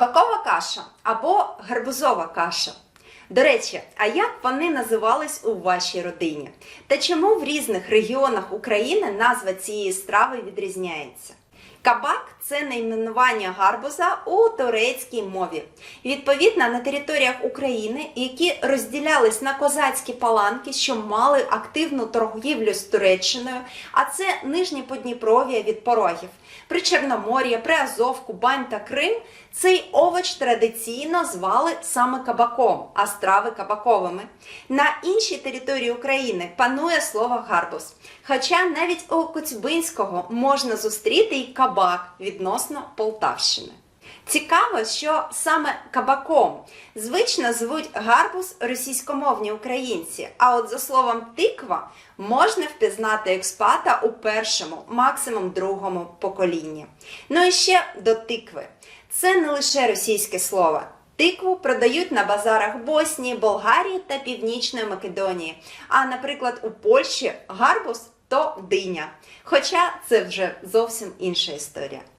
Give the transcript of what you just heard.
Кабакова каша або гарбузова каша. До речі, а як вони називались у вашій родині? Та чому в різних регіонах України назва цієї страви відрізняється? Кабак це найменування гарбуза у турецькій мові. Відповідно, на територіях України, які розділялись на козацькі паланки, що мали активну торгівлю з Туреччиною, а це нижнє Подніпров'я від порогів. При Чорномор'ї, при Азов, Кубань та Крим цей овоч традиційно звали саме кабаком, а страви кабаковими. На іншій території України панує слово гарбуз. Хоча навіть у Коцюбинського можна зустріти і кабак відносно Полтавщини. Цікаво, що саме кабаком звично звуть гарбуз російськомовні українці. А от за словом тиква можна впізнати експата у першому, максимум другому поколінні. Ну і ще до тикви. Це не лише російське слово. Тикву продають на базарах Боснії, Болгарії та Північної Македонії. А, наприклад, у Польщі гарбуз то диня. Хоча це вже зовсім інша історія.